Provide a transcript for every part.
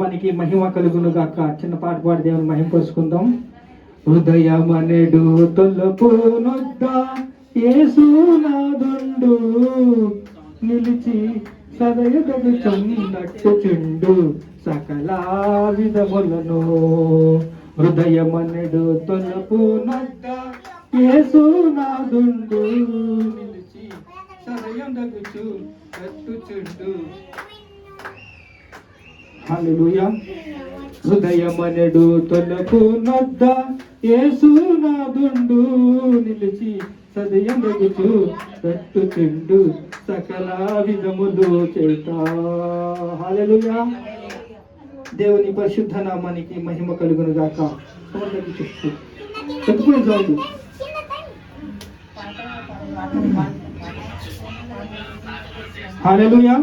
మనకి మహిమ కలుగును గాక. చిన్న పాట పాడి దేవుని మహిమ పరుచుకుందాం హృదయమనెడు తొలపు నొద్ద నిలిచి సదయదగు చొన్నట్టు చుండు. సకల విధములను హృదయమనెడు తొలపునొద్ద ఏసునాదుండు యేసునాదుండు నిలిచి సదయదగు చెండు హల్లెలూయా. హృదయమనెడు తొలపు నొద్ద యేసునాదుండు నిలిచి సదయమగుచు తట్టుచుండు సకల విధములు చేత. హల్లెలూయా. దేవుని పరిశుద్ధ నామానికి మహిమ కలుగును గాక. సమర్థకి చెప్తూ చెప్పుకునే చాలు హల్లెలూయా.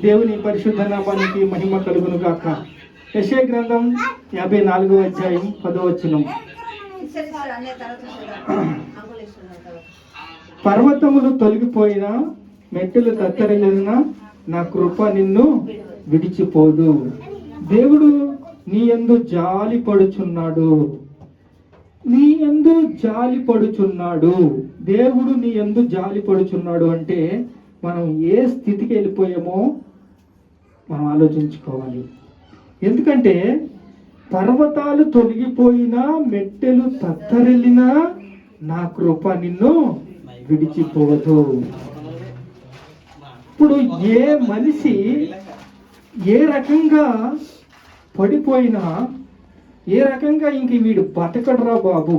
దేవుని పరిశుద్ధ నామానికి మహిమ కలుగును గాక. యశే గ్రంథం యాభై నాలుగో అధ్యాయం పదవచనం పర్వతములు తొలగిపోయినా మెట్టులు తత్తరిల్లిన నా కృప నిన్ను విడిచిపోదు. దేవుడు నీ ఎందు జాలి పడుచున్నాడు. నీ ఎందు జాలి పడుచున్నాడు. దేవుడు నీ ఎందు జాలి పడుచున్నాడు అంటే మనం ఏ స్థితికి వెళ్ళిపోయామో మనం ఆలోచించుకోవాలి. ఎందుకంటే పర్వతాలు తొలగిపోయినా మెట్టెలు తత్తరెళ్ళినా నా కృప నిన్ను విడిచిపోదు. ఇప్పుడు ఏ మనిషి ఏ రకంగా పడిపోయినా ఏ రకంగా ఇంక వీడు బతకడరా బాబు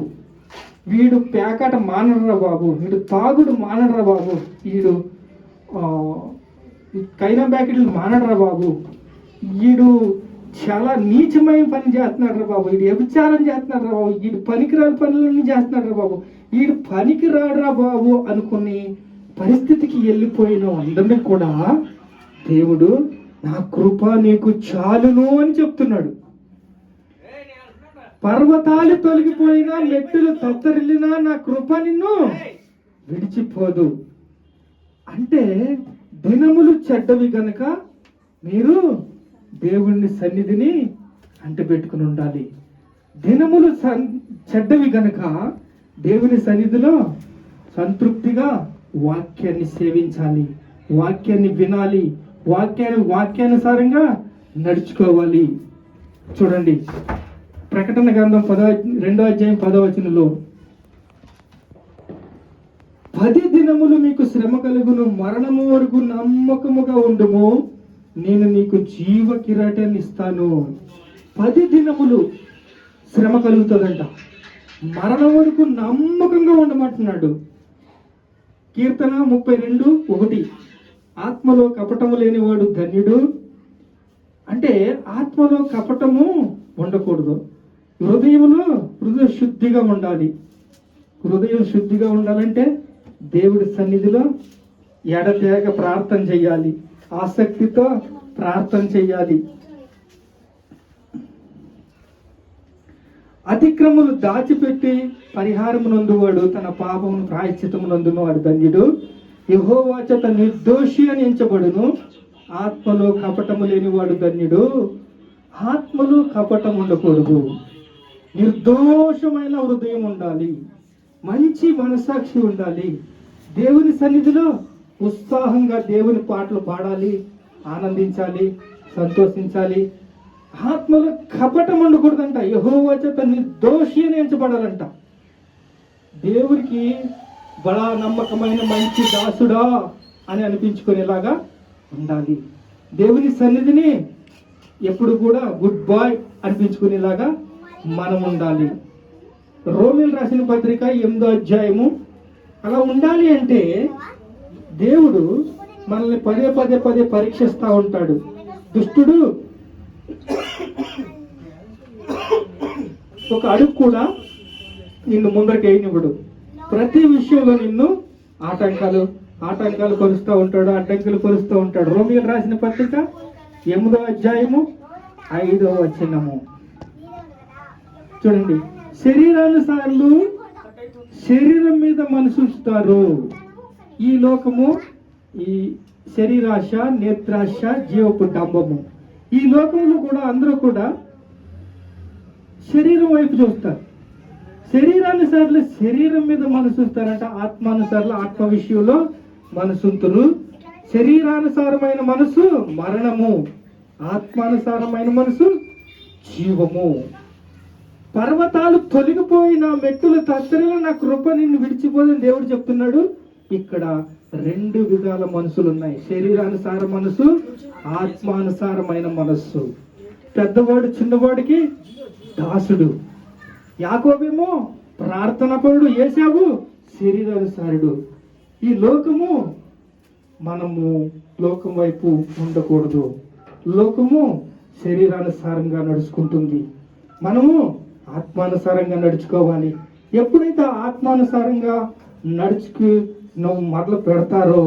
వీడు పేకాట మానడరా బాబు వీడు తాగుడు మానడరా బాబు వీడు కైనా ప్యాకెట్లు మానడరా బాబు. వీడు చాలా నీచమైన పని చేస్తున్నాడు రా బాబు. వీడు వ్యభిచారం చేస్తున్నాడు రా బాబు. వీడు పనికిరాని పనులన్నీ చేస్తున్నాడు రా బాబు. వీడు పనికి రాడురా బాబు అనుకుని పరిస్థితికి వెళ్ళిపోయిన అందరినీ కూడా దేవుడు నా కృప నీకు చాలును అని చెప్తున్నాడు. పర్వతాలు తొలగిపోయినా మెట్టులు తత్తరిల్లినా నా కృప నిన్ను విడిచిపోదు. అంటే దినములు చెడ్డవి గనక మీరు దేవుని సన్నిధిని అంటబెట్టుకుని ఉండాలి. దినములు సన్- చెడ్డవి గనక దేవుని సన్నిధిలో సంతృప్తిగా వాక్యాన్ని సేవించాలి. వాక్యాన్ని వినాలి. వాక్యాన్ని వాక్యానుసారంగా నడుచుకోవాలి. చూడండి. ప్రకటన గ్రంథం పదో రెండో అధ్యాయం పదో వచనంలో పది దినములు మీకు శ్రమ కలుగును మరణము వరకు నమ్మకముగా ఉండుము. నేను నీకు జీవ కిరీటాన్ని ఇస్తాను పది దినములు శ్రమ కలుగుతుందంట. మరణం వరకు నమ్మకంగా ఉండమంటున్నాడు. కీర్తన ముప్పై రెండు ఒకటి. ఆత్మలో కపటము లేనివాడు ధన్యుడు. అంటే ఆత్మలో కపటము ఉండకూడదు. హృదయంలో హృదయ శుద్ధిగా ఉండాలి. హృదయం శుద్ధిగా ఉండాలంటే దేవుడి సన్నిధిలో ఎడతేగ ప్రార్థన చేయాలి. ఆసక్తితో ప్రార్థన చేయాలి. అతిక్రములు దాచిపెట్టి పరిహారమునందువాడు తన పాపమును ప్రాయశ్చితమునందును వాడు ధన్యుడు. యహోవాచత నిర్దోషి అని ఎంచబడును. ఆత్మలో కపటము లేనివాడు ధన్యుడు. ఆత్మలో కపటం ఉండకూడదు నిర్దోషమైన హృదయం ఉండాలి. మంచి మనసాక్షి ఉండాలి. దేవుని సన్నిధిలో ఉత్సాహంగా దేవుని పాటలు పాడాలి ఆనందించాలి సంతోషించాలి. ఆత్మలో కపటం ఉండకూడదంట. యహోవా చేత నిర్దోషి అని ఎంచబడాలంట. దేవుడికి బడా నమ్మకమైన మంచి దాసుడా అని అనిపించుకునేలాగా ఉండాలి. దేవుని సన్నిధిని ఎప్పుడు కూడా గుడ్ బాయ్ అనిపించుకునేలాగా మనం ఉండాలి. రోమిల్ రాసిన పత్రిక ఎనిమిదో అధ్యాయము. అలా ఉండాలి అంటే దేవుడు మనల్ని పదే పదే పదే పరీక్షిస్తూ ఉంటాడు. దుష్టుడు ఒక అడుగు కూడా నిన్ను ముందరకేయనివ్వడు ప్రతి విషయంలో నిన్ను ఆటంకాలు ఆటంకాలు కొలుస్తూ ఉంటాడు అడ్డంకులు కొలుస్తూ ఉంటాడు. రోమిల్ రాసిన పత్రిక ఎనిమిదో అధ్యాయము ఐదో వచనము. చూడండి. శరీరానుసారులు శరీరం మీద మనసు ఉంచుతారు. ఈ లోకము ఈ శరీరాశ నేత్రాశ జీవపు డంబము ఈ లోకంలో కూడా అందరూ కూడా శరీరం వైపు చూస్తారు. శరీరానుసార్లు శరీరం మీద మనసు ఉంచుతారంట. ఆత్మానుసార్లు ఆత్మ విషయంలో మనసుంతురు శరీరానుసారమైన మనసు మరణము. ఆత్మానుసారమైన మనసు జీవము. పర్వతాలు తొలగిపోయిన మెట్టులు తత్తరిలో నా కృప నిన్ను విడిచిపోదని దేవుడు చెప్తున్నాడు. ఇక్కడ రెండు విధాల మనసులు ఉన్నాయి. శరీరానుసార మనసు ఆత్మానుసారమైన మనస్సు. పెద్దవాడు చిన్నవాడికి దాసుడు. యాకోబేమో ప్రార్థన పరుడు ఏసావు శరీరానుసారుడు. ఈ లోకము మనము లోకం వైపు ఉండకూడదు. లోకము శరీరానుసారంగా నడుచుకుంటుంది. మనము ఆత్మానుసారంగా నడుచుకోవాలి. ఎప్పుడైతే ఆత్మానుసారంగా నడుచుకు నువ్వు మొదలు పెడతారో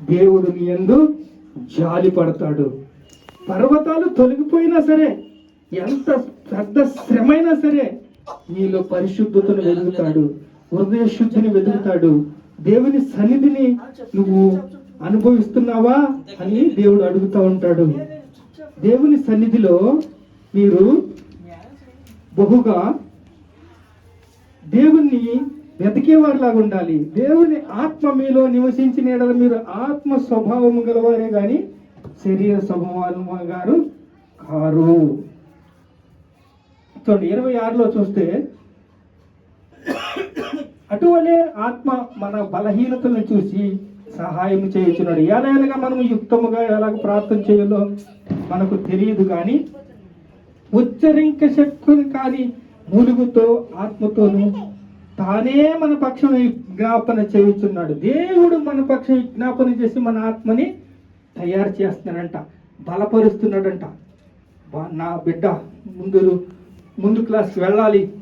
దేవుడు నీ ఎందు జాలి పడతాడు. పర్వతాలు తొలగిపోయినా సరే ఎంత పెద్ద శ్రమైనా సరే నీలో పరిశుద్ధతను వెతుకుతాడు హృదయ శుద్ధిని వెతుకుతాడు దేవుని సన్నిధిని నువ్వు అనుభవిస్తున్నావా అని దేవుడు అడుగుతూ ఉంటాడు. దేవుని సన్నిధిలో మీరు బహుగా దేవుణ్ణి వెతికేవారిలాగా ఉండాలి. దేవుని ఆత్మ మీలో నివసించిన మీరు ఆత్మ స్వభావము గలవారే కానీ శరీర స్వభావం గారు కారు. చూడండి ఇరవై ఆరులో చూస్తే అటువలే ఆత్మ మన బలహీనతలను చూసి సహాయం చేయించున్నాడు. ఎలా ఎలాగా మనం యుక్తముగా ఎలాగ ప్రార్థన చేయాలో మనకు తెలియదు కానీ ఉచ్చరింక శక్తులు కానీ మూలుగుతో ఆత్మతోనూ తానే మన పక్షం విజ్ఞాపన చేయుచున్నాడు. దేవుడు మన పక్షం విజ్ఞాపన చేసి మన ఆత్మని తయారు చేస్తున్నాడంట బలపరుస్తున్నాడంట. నా బిడ్డ ముందు ముందు క్లాస్ వెళ్ళాలి.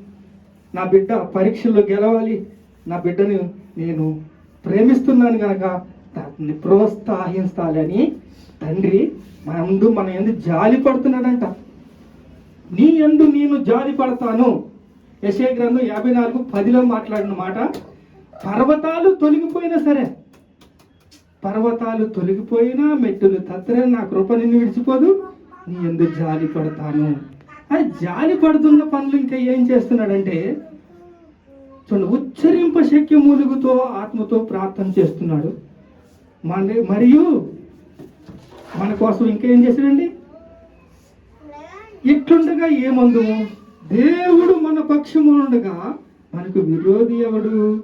నా బిడ్డ పరీక్షల్లో గెలవాలి. నా బిడ్డని నేను ప్రేమిస్తున్నాను కనుక దాన్ని ప్రోత్సహించాలని తండ్రి మన ముందు మన ఎందుకు జాలి పడుతున్నాడంట. నీ ఎందు నేను జారి పడతాను యశే గ్రంథం యాభై నాలుగు పదిలో మాట్లాడిన మాట పర్వతాలు తొలగిపోయినా సరే పర్వతాలు తొలగిపోయినా మెట్టులు తత్తరే నా కృప నిన్ను విడిచిపోదు నీ ఎందు జాలి పడతాను అది జాలి పడుతున్న పనులు ఇంకా ఏం చేస్తున్నాడంటే చూడండి ఉచ్చరింప శక్య మూలుగుతో ఆత్మతో ప్రార్థన చేస్తున్నాడు. మన మరియు మన కోసం ఇంకేం చేశాడండి? ఇట్లుండగా ఏమందు దేవుడు మన పక్షము ఉండగా మనకు విరోధి ఎవడు?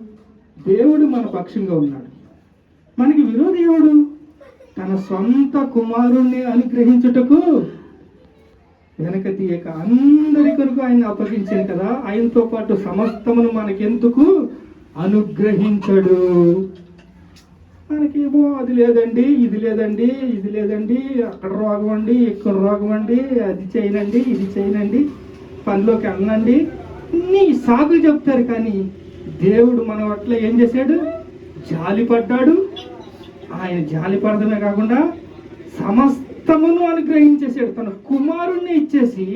దేవుడు మన పక్షంగా ఉన్నాడు. మనకి విరోధి ఎవడు? తన సొంత కుమారుణ్ణి అనుగ్రహించుటకు వెనక తీయక అందరి కొరకు ఆయన అప్పగించాను కదా. ఆయనతో పాటు సమస్తమును మనకెందుకు? అనుగ్రహించడు. మనకేమో అది లేదండి ఇది లేదండి ఇది లేదండి అక్కడ రోగం అండి ఇక్కడ రోగం అండి అది చేయనండి ఇది చేయనండి పనిలోకి వెళ్ళండి ఇన్ని సాకులు చెప్తారు కానీ దేవుడు మన పట్ల ఏం చేశాడు? జాలి పడ్డాడు. ఆయన జాలి పడడమే కాకుండా సమస్తమును అనుగ్రహించేసాడు తన కుమారుణ్ణి ఇచ్చేసి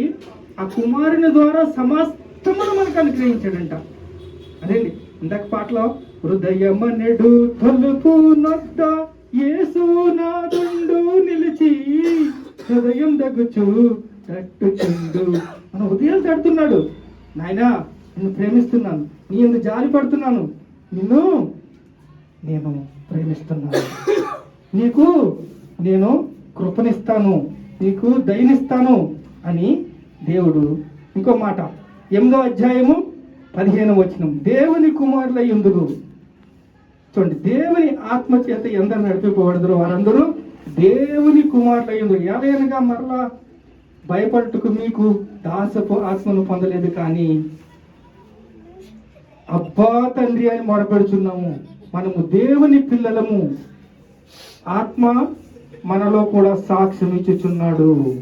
ఆ కుమారుని ద్వారా సమస్తమును మనకు అనుగ్రహించాడంట. అదేండి? ఇందాక పాటలో హృదయమనెడు తలుపు నొద్ద యేసునాథుండు నిలిచి హృదయం దగ్గుచు తట్టుచుండు. మన హృదయాలు తడుతున్నాడు. నాయనా నిన్ను ప్రేమిస్తున్నాను. నీ ఎందుకు జాలి పడుతున్నాను. నిన్ను నేను ప్రేమిస్తున్నాను. నీకు నేను కృపనిస్తాను. నీకు దయనిస్తాను అని దేవుడు ఇంకో మాట. ఎనిమిదో అధ్యాయము పదిహేను వచనం. దేవుని కుమారుల ఎందుకు చూడండి దేవుని ఆత్మ చేత ఎందరు నడిపిపోబడదురు వారందరూ దేవుని కుమారులు ఎందుకు ఎలాగనగా మరలా భయపడుటకు మీకు దాసపు ఆత్మను పొందలేదు కానీ అబ్బా తండ్రి అని మొరపెడుచున్నాము. మనము దేవుని పిల్లలము. ఆత్మ మనలో కూడా సాక్ష్యం ఇచ్చుచున్నాడు.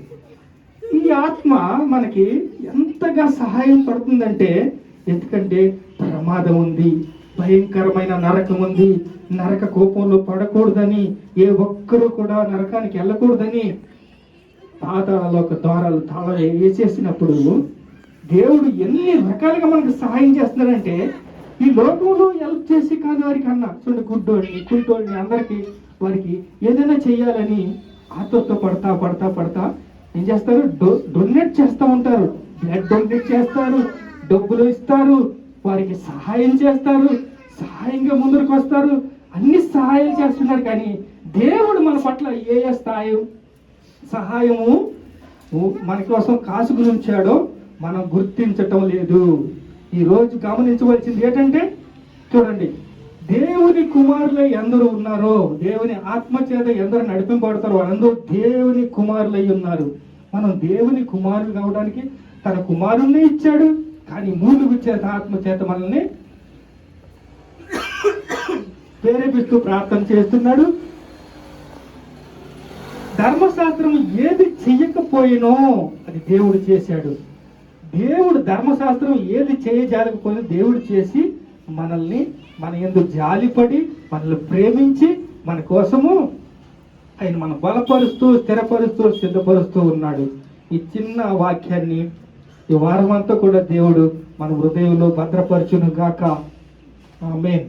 ఈ ఆత్మ మనకి ఎంతగా సహాయం పడుతుందంటే ఎందుకంటే ప్రమాదం ఉంది. భయంకరమైన నరకం ఉంది. నరక కోపంలో పడకూడదని ఏ ఒక్కరూ కూడా నరకానికి వెళ్ళకూడదని పాతాళలో ఒక ద్వారాలు తాళ వేసేసినప్పుడు దేవుడు ఎన్ని రకాలుగా మనకు సహాయం చేస్తున్నాడంటే ఈ లోకంలో హెల్ప్ చేసి కాని వారికి అన్న. చూడండి గుడ్డోడిని కుంటోడిని అందరికీ వారికి ఏదైనా చేయాలని ఆతృత పడతా పడతా పడతా ఏం చేస్తారు? డొ- డొనేట్ చేస్తూ ఉంటారు. బ్లడ్ డొనేట్ చేస్తారు. డబ్బులు ఇస్తారు. వారికి సహాయం చేస్తారు సహాయంగా ముందరకు వస్తారు. అన్ని సహాయం చేస్తున్నారు కానీ దేవుడు మన పట్ల ఏ ఏ స్థాయి సహాయము మన కోసం కాసు గురించాడో మనం గుర్తించటం లేదు. ఈ రోజు గమనించవలసింది ఏంటంటే చూడండి దేవుని కుమారులు ఎందరు ఉన్నారో దేవుని ఆత్మ చేత ఎందరు నడిపింపబడతారో వారందరూ దేవుని కుమారులై ఉన్నారు. మనం దేవుని కుమారులు కావడానికి తన కుమారుణ్ణి ఇచ్చాడు. కానీ ముందుకు చేత ఆత్మ చేత మనల్ని ప్రేరేపిస్తూ ప్రార్థన చేస్తున్నాడు. ధర్మశాస్త్రం ఏది చెయ్యకపోయినో అది దేవుడు చేశాడు. దేవుడు ధర్మశాస్త్రం ఏది చేయజాలకపోయినా దేవుడు చేసి మనల్ని మన ఎందు జాలిపడి మనల్ని ప్రేమించి మన కోసము ఆయన మన బలపరుస్తూ స్థిరపరుస్తూ సిద్ధపరుస్తూ ఉన్నాడు. ఈ చిన్న వాక్యాన్ని ఈ వారం అంతా కూడా దేవుడు మన హృదయంలో భద్రపరచును గాక ఆమెన్.